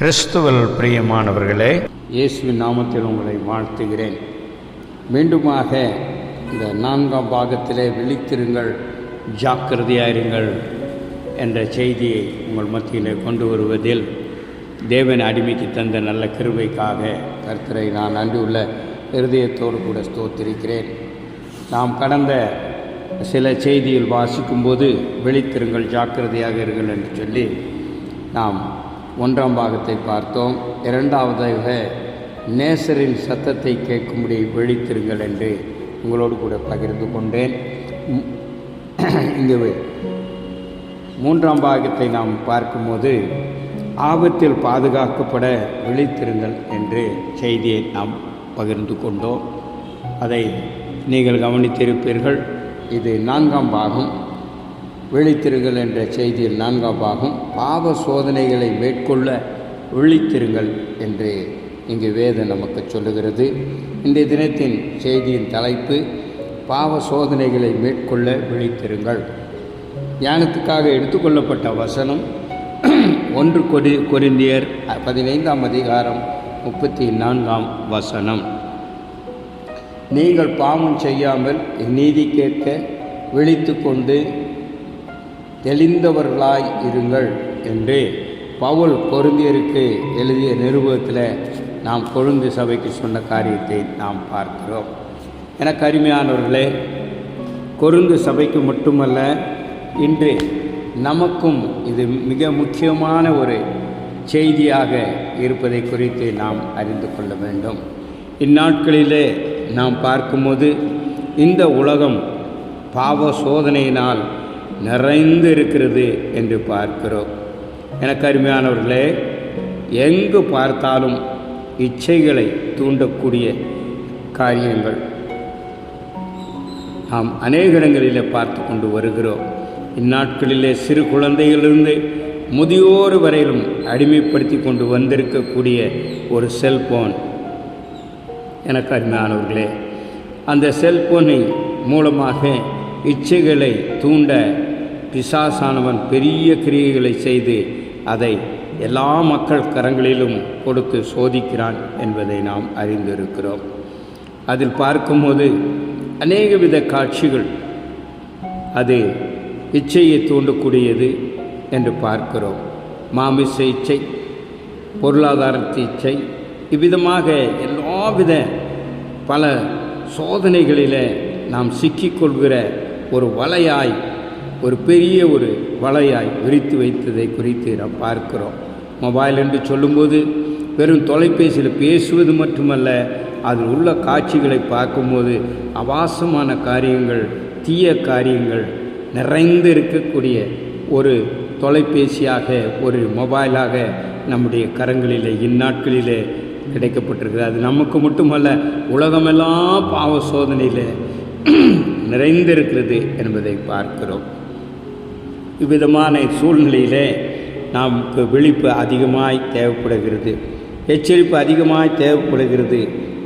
கிறிஸ்துவல் பிரியமானவர்களே இயேசுவின் நாமத்தில் உங்களை வாழ்த்துகிறேன். மீண்டுமாக இந்த நான்காம் பாகத்திலே விழித்திருங்கள் ஜாக்கிரதையாயிருங்கள் என்ற செய்தியை உங்கள் மத்தியிலே கொண்டு வருவதில் தேவன் அடிமைக்கு தந்த நல்ல கிருவைக்காக கர்த்தரை நான் நன்றியுள்ள இருதயத்தோடு கூட ஸ்தோத்திருக்கிறேன். நாம் கடந்த சில செய்தியில் வாசிக்கும்போது விழித்திருங்கள் ஜாக்கிரதையாக இருங்கள் என்று சொல்லி நாம் ஒன்றாம் பாகத்தை பார்த்தோம். இரண்டாவதாக நேசரின் சத்தத்தை கேட்கும்படி விழித்திருங்கள் என்று உங்களோடு கூட பகிர்ந்து கொண்டேன். இங்கே மூன்றாம் பாகத்தை நாம் பார்க்கும்போது ஆபத்தில் பாதுகாக்கப்பட விழித்திருங்கள் என்று செய்தியை நாம் பகிர்ந்து கொண்டோம். அதை நீங்கள் கவனித்திருப்பீர்கள். இது நான்காம் பாகம். விழித்திருங்கள் என்ற செய்தியில் நான்காம் பாகம் பாவ சோதனைகளை மேற்கொள்ள விழித்திருங்கள் என்று இங்கு வேதம் நமக்கு சொல்லுகிறது. இன்றைய தினத்தின் செய்தியின் தலைப்பு பாவ சோதனைகளை மேற்கொள்ள விழித்திருங்கள். ஞானத்துக்காக எடுத்துக்கொள்ளப்பட்ட வசனம் ஒன்று கொரி கொரிந்தியர் பதினைந்தாம் அதிகாரம் முப்பத்தி நான்காம் வசனம். நீங்கள் பாவம் செய்யாமல் நீதி கேட்க விழித்து கொண்டு தெளிந்தவர்களாய் இருங்கள் என்று பவுல் பொருந்தியருக்கு எழுதிய நிருபத்தில் நாம் கொழுந்து சபைக்கு சொன்ன காரியத்தை நாம் பார்க்கிறோம். எனக்கு அருமையானவர்களே கொருந்து சபைக்கு மட்டுமல்ல இன்று நமக்கும் இது மிக முக்கியமான ஒரு செய்தியாக இருப்பதை குறித்து நாம் அறிந்து கொள்ள வேண்டும். இந்நாட்களிலே நாம் பார்க்கும்போது இந்த உலகம் பாவ சோதனையினால் நிறைந்து இருக்கிறது என்று பார்க்கிறோம். எனக்கு அருமையானவர்களே எங்கு பார்த்தாலும் இச்சைகளை தூண்டக்கூடிய காரியங்கள். நாம் அநேக இடங்களிலே பார்த்து கொண்டு வருகிறோம். இந்நாட்களிலே சிறு குழந்தைகளிலிருந்து முதியோர் வரையிலும் அடிமைப்படுத்தி கொண்டு வந்திருக்கக்கூடிய ஒரு செல்போன். எனக்கு அருமையானவர்களே அந்த செல்போனை மூலமாக இச்சைகளை தூண்ட பிசாசானவன் பெரிய கிரியைகளை செய்து அதை எல்லா மக்கள் கரங்களிலும் கொடுத்து சோதிக்கிறான் என்பதை நாம் அறிந்திருக்கிறோம். அதில் பார்க்கும்போது அநேக வித காட்சிகள் அது இச்சையை தூண்டக்கூடியது என்று பார்க்கிறோம். மாமிச இச்சை பொருளாதாரத்து இச்சை இவ்விதமாக எல்லாவித பல சோதனைகளில் நாம் சிக்கிக்கொள்கிற ஒரு வலையாய் ஒரு பெரிய ஒரு வலையாய் விரித்து வைத்ததை குறித்து நாம் பார்க்கிறோம். மொபைல் என்று சொல்லும்போது வெறும் தொலைபேசியில் பேசுவது மட்டுமல்ல அதில் உள்ள காட்சிகளை பார்க்கும்போது அவாசமான காரியங்கள் தீய காரியங்கள் நிறைந்து இருக்கக்கூடிய ஒரு தொலைபேசியாக ஒரு மொபைலாக நம்முடைய கரங்களிலே இந்நாட்களிலே கிடைக்கப்பட்டிருக்கிறது. அது நமக்கு மட்டுமல்ல உலகமெல்லாம் பாவ சோதனையில் நிறைந்திருக்கிறது என்பதை பார்க்கிறோம். இவ்விதமான சூழ்நிலையிலே நமக்கு விழிப்பு அதிகமாய் தேவைப்படுகிறது. எச்சரிப்பு அதிகமாய் தேவைப்படுகிறது.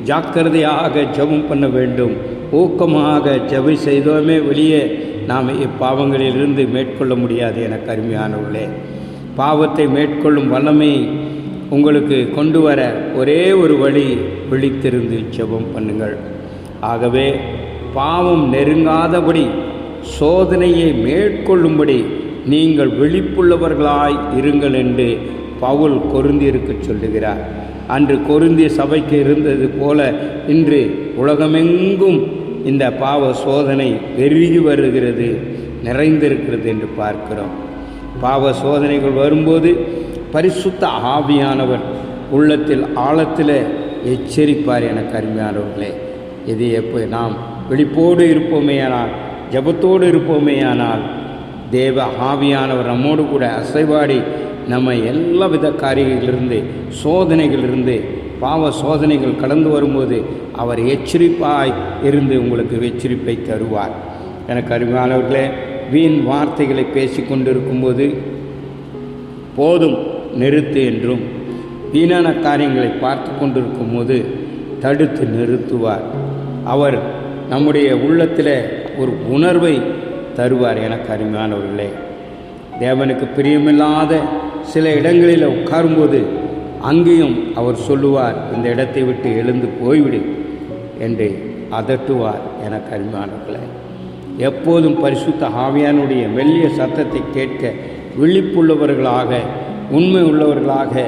ஜாக்கிரதையாக ஜெபம் பண்ண வேண்டும். ஊக்கமாக ஜபி செய்தோமே வெளியே நாம் இப்பாவங்களிலிருந்து மேற்கொள்ள முடியாது என கருமையானவர்களே. பாவத்தை மேற்கொள்ளும் வல்லமை உங்களுக்கு கொண்டு வர ஒரே ஒரு வழி விழித்திருந்து ஜெபம் பண்ணுங்கள். ஆகவே பாவம் நெருங்காதபடி சோதனையை மேற்கொள்ளும்படி நீங்கள் விழிப்புள்ளவர்களாய் இருங்கள் என்று பவுல் கொருந்தியருக்கு சொல்லுகிறார். அன்று கொருந்திய சபைக்கு இருந்தது போல இன்று உலகமெங்கும் இந்த பாவ சோதனை பெருகி வருகிறது நிறைந்திருக்கிறது என்று பார்க்கிறோம். பாவ சோதனைகள் வரும்போது பரிசுத்த ஆவியானவர் உள்ளத்தில் ஆழத்தில் எச்சரிப்பார் என கருமையானவர்களே. இது எப்போ நாம் விழிப்போடு இருப்போமேயானால் ஜபத்தோடு இருப்போமேயானால் தேவ ஆவியானவர் நம்மோடு கூட அசைவாடி நம்ம எல்லா வித காரியங்களிலிருந்து சோதனைகளிலிருந்து பாவ சோதனைகள் கடந்து வரும்போது அவர் எச்சரிப்பாய் இருந்து உங்களுக்கு எச்சரிப்பை தருவார். எனக்கு அருமையானவர்களே வீண் வார்த்தைகளை பேசி கொண்டிருக்கும்போது போதும் நிறுத்து என்றும் வீணான காரியங்களை பார்த்து கொண்டிருக்கும் போது தடுத்து நிறுத்துவார். அவர் நம்முடைய உள்ளத்தில் ஒரு உணர்வை தருவார் எனக்கு அருமையானவர்களே தேவனுக்கு பிரியமில்லாத சில இடங்களில் உட்காரும்போது அங்கேயும் அவர் சொல்லுவார் இந்த இடத்தை விட்டு எழுந்து போய்விடு என்று அதட்டுவார் என அருமையானவர்களே எப்போதும் பரிசுத்த ஆவியானுடைய மெல்லிய சத்தத்தை கேட்க விழிப்புள்ளவர்களாக உண்மை உள்ளவர்களாக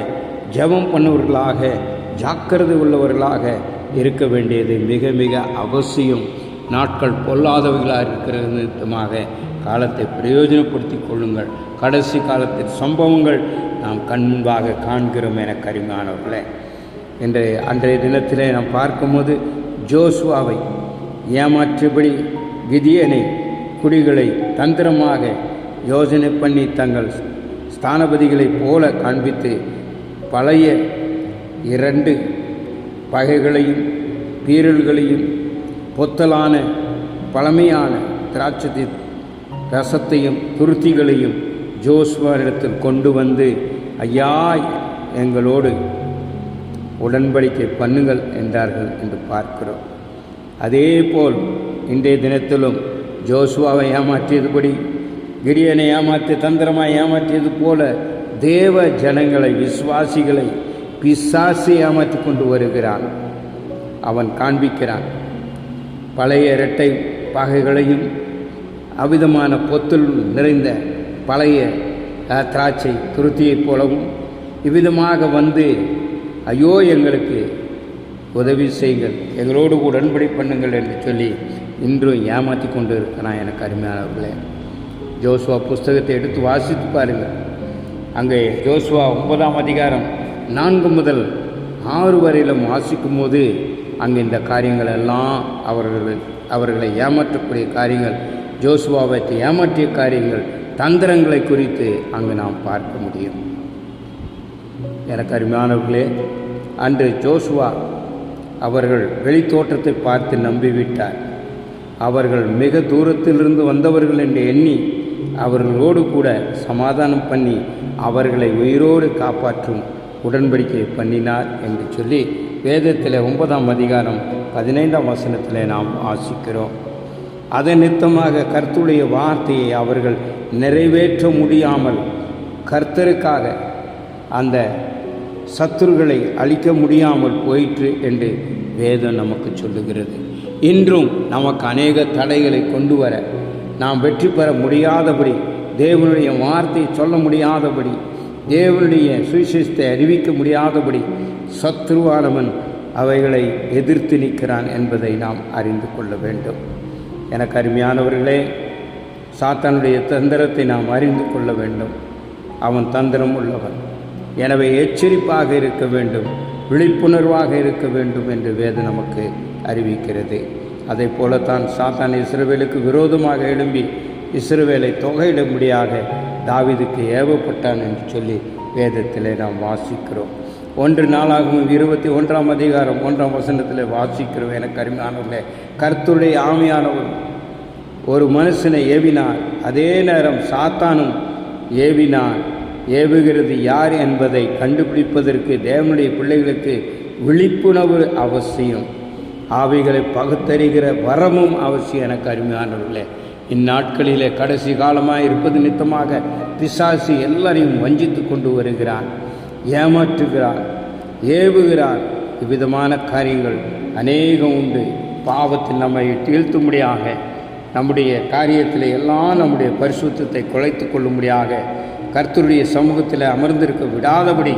ஜெபம் பண்ணவர்களாக ஜாக்கிரதை உள்ளவர்களாக இருக்க வேண்டியது மிக மிக அவசியம். நாட்கள் பொல்லாதவைகளாக இருக்கிற நிமித்தமாக காலத்தை பிரயோஜனப்படுத்தி கொள்ளுங்கள். கடைசி காலத்தின் சம்பவங்கள் நாம் கண் முன்பாக காண்கிறோம் என கரிமானவர்களே இன்றைய அன்றைய தினத்திலே நாம் பார்க்கும்போது ஜோசுவாவை ஏமாற்றியபடி விதியனை குடிகளை தந்திரமாக யோசனை பண்ணி தங்கள் ஸ்தானபதிகளைப் போல காண்பித்து பழைய இரண்டு பகைகளையும் பீரல்களையும் பொத்தலான பழமையான திராட்சை ரசத்தையும் துருத்திகளையும் ஜோஸ்வரிடத்தில் கொண்டு வந்து ஐயா எங்களோடு உடன்படிக்கை பண்ணுங்கள் என்றார்கள் என்று பார்க்கிறோம். அதேபோல் இன்றைய தினத்திலும் ஜோசுவாவை ஏமாற்றியதுபடி கிரியனை ஏமாற்றி தந்திரமாக ஏமாற்றியது போல தேவ ஜனங்களை விசுவாசிகளை பிசாசி ஏமாற்றி கொண்டு வருகிறான். அவன் காண்பிக்கிறான் பழைய இரட்டை பாகைகளையும் அவிதமான பொத்தில் நிறைந்த பழைய திராட்சை துருத்தியைப் போலவும் இவ்விதமாக வந்து ஐயோ எங்களுக்கு உதவி செய்யுங்கள் எங்களோடு கூட உடன்படி பண்ணுங்கள் என்று சொல்லி இன்றும் ஏமாற்றி கொண்டு இருக்கிறான் எனக்கு அருமையானவர்களே ஜோசுவா புஸ்தகத்தை எடுத்து வாசித்து பாருங்கள். அங்கே ஜோசுவா ஒன்பதாம் அதிகாரம் நான்கு முதல் ஆறு வரையிலும் வாசிக்கும் போது அங்கே இந்த காரியங்கள் எல்லாம் அவர்கள் அவர்களை ஏமாற்றக்கூடிய காரியங்கள் ஜோசுவாவை ஏமாற்றிய காரியங்கள் தந்திரங்களை குறித்து அங்கு நாம் பார்க்க முடியும். எனக்கு அருமையானவர்களே அன்று ஜோசுவா அவர்கள் வெளித்தோற்றத்தை பார்த்து நம்பிவிட்டார். அவர்கள் மிக தூரத்திலிருந்து வந்தவர்கள் என்று எண்ணி அவர்களோடு கூட சமாதானம் பண்ணி அவர்களை உயிரோடு காப்பாற்றும் உடன்படிக்கை பண்ணினார் என்று சொல்லி வேதத்தில் ஒன்பதாம் அதிகாரம் பதினைந்தாம் வசனத்தில் நாம் வாசிக்கிறோம். அதன் நித்தமாக கர்த்துடைய வார்த்தையை அவர்கள் நிறைவேற்ற முடியாமல் கர்த்தருக்காக அந்த சத்துருகளை அழிக்க முடியாமல் போயிற்று என்று வேதம் நமக்கு சொல்லுகிறது. இன்றும் நமக்கு அநேக தடைகளை கொண்டு வர நாம் வெற்றி பெற முடியாதபடி தேவனுடைய வார்த்தையை சொல்ல முடியாதபடி தேவனுடைய சுவிசேஷத்தை அறிவிக்க முடியாதபடி சத்ருவானவன் அவைகளை எதிர்த்து நிற்கிறான் என்பதை நாம் அறிந்து கொள்ள வேண்டும். எனக்கு அருமையானவர்களே சாத்தானுடைய தந்திரத்தை நாம் அறிந்து கொள்ள வேண்டும். அவன் தந்திரம் உள்ளவன். எனவே எச்சரிப்பாக இருக்க வேண்டும் விழிப்புணர்வாக இருக்க வேண்டும் என்று வேத நமக்கு அறிவிக்கிறது. அதை போலத்தான் சாத்தான் இஸ்ரவேலுக்கு விரோதமாக எழும்பி இஸ்ரவேலை தொகையிடும்படியாக தாவிதுக்கு ஏவப்பட்டான் என்று சொல்லி வேதத்திலே நாம் வாசிக்கிறோம். ஒன்று நாளாகவும் இருபத்தி ஒன்றாம் அதிகாரம் ஒன்றாம் வசனத்தில் வாசிக்கிறோம். எனக்கு அருமையானவர்களே கர்த்துடைய ஆமையானவர் ஒரு மனுஷனை ஏவினார். அதே நேரம் சாத்தானும் ஏவினான். ஏவுகிறது யார் என்பதை கண்டுபிடிப்பதற்கு தேவனுடைய பிள்ளைகளுக்கு விழிப்புணர்வு அவசியம். ஆவிகளை பகுத்தறிகிற வரமும் அவசியம். எனக்கு அருமையானவர்களே இந்நாட்களிலே கடைசி காலமாக இருப்பது நித்தமாக பிசாசு எல்லாரையும் வஞ்சித்து கொண்டு வருகிறான் ஏமாற்றுகிறான் ஏவுகிறான் இவ்விதமான காரியங்கள் அநேகம் உண்டு. பாவத்தில் நம்மை வீழ்த்தும்படியாக நம்முடைய காரியத்தில் எல்லாம் நம்முடைய பரிசுத்தத்தை குலைத்து கொள்ளும்படியாக கர்த்தருடைய சமூகத்தில் அமர்ந்திருக்க விடாதபடி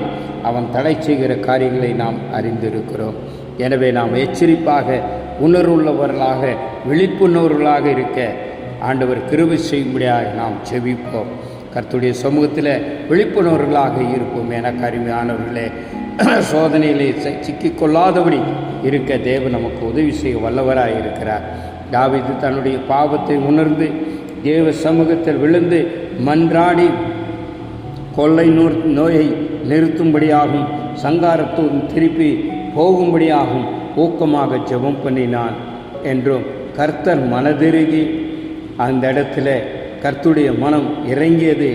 அவன் தடை செய்கிற காரியங்களை நாம் அறிந்திருக்கிறோம். எனவே நாம் எச்சரிப்பாக உணர்வுள்ளவர்களாக விழிப்புணர்வர்களாக இருக்க ஆண்டவர் கிருபை செய்யும்படியாக நாம் செவிப்போம் கர்த்துடைய சமூகத்தில் விழிப்புணர்வர்களாக இருப்போம். என கருமையானவர்களே சோதனையிலே சிக்கிக்கொள்ளாதபடி இருக்க தேவன் நமக்கு உதவி செய்ய வல்லவராக இருக்கிறார். தாவிது தன்னுடைய பாவத்தை உணர்ந்து தேவ சமூகத்தில் விழுந்து மன்றாடி கொள்ளை நோர் நோயை நிறுத்தும்படியாகும் சங்காரத்தும் திருப்பி போகும்படியாகும் ஊக்கமாக ஜெபம் பண்ணினான் என்றும் கர்த்தர் மனதிருகி அந்த இடத்துல கர்த்துடைய மனம் இறங்கியது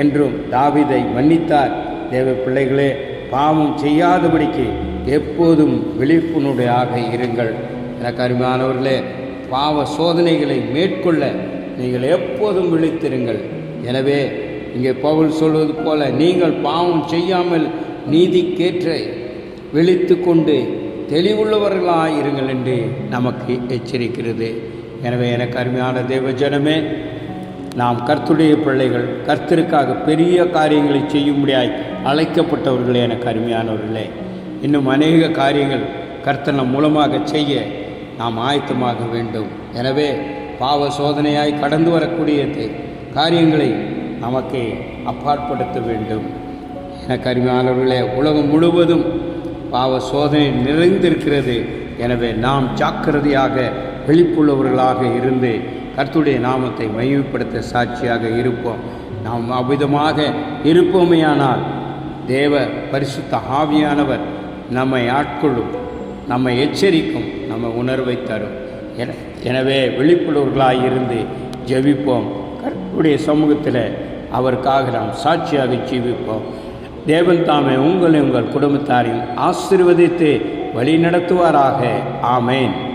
என்றும் தாவிதை மன்னித்தார். தேவ பிள்ளைகளே பாவம் செய்யாதபடிக்கு எப்போதும் விழிப்புணர்வையாக இருங்கள். எனக்கு அருமையானவர்களே பாவ சோதனைகளை மேற்கொள்ள நீங்கள் எப்போதும் விழித்திருங்கள். எனவே இங்கே பவுல் சொல்வது போல நீங்கள் பாவம் செய்யாமல் நீதிக்கேற்ற விழித்து கொண்டு தெளிவுள்ளவர்களாய் இருங்கள் என்று நமக்கு எச்சரிக்கிறது. எனவே எனக்கு அருமையான தேவ ஜனமே நாம் கர்த்துடைய பிள்ளைகள் கர்த்தருக்காக பெரிய காரியங்களை செய்யும்படியாய் அழைக்கப்பட்டவர்களே எனக்கு அருமையானவர்களே. இன்னும் அநேக காரியங்கள் கர்த்தனை மூலமாக செய்ய நாம் ஆயத்தமாக வேண்டும். எனவே பாவ சோதனையாய் கடந்து வரக்கூடிய காரியங்களை நமக்கு அப்பாற்படுத்த வேண்டும். எனக்கு அருமையானவர்களே உலகம் முழுவதும் பாவ சோதனை நிறைந்திருக்கிறது. எனவே நாம் ஜாக்கிரதையாக விழிப்புள்ளவர்களாக இருந்து கர்த்துடைய நாமத்தை மையப்படுத்த சாட்சியாக இருப்போம். நாம் அவ்விதமாக இருப்போமையானால் தேவ பரிசுத்த ஆவியானவர் நம்மை ஆட்கொள்ளும் நம்மை எச்சரிக்கும் நம்ம உணர்வை தரும். என- எனவே விழிப்புள்ளவர்களாக இருந்து ஜெபிப்போம். கர்த்துடைய சமூகத்தில் அவருக்காக நாம் சாட்சியாக ஜீவிப்போம். தேவன் தாமே உங்களை உங்கள் குடும்பத்தாரையும் ஆசிர்வதித்து வழி நடத்துவாராக ஆமேன்.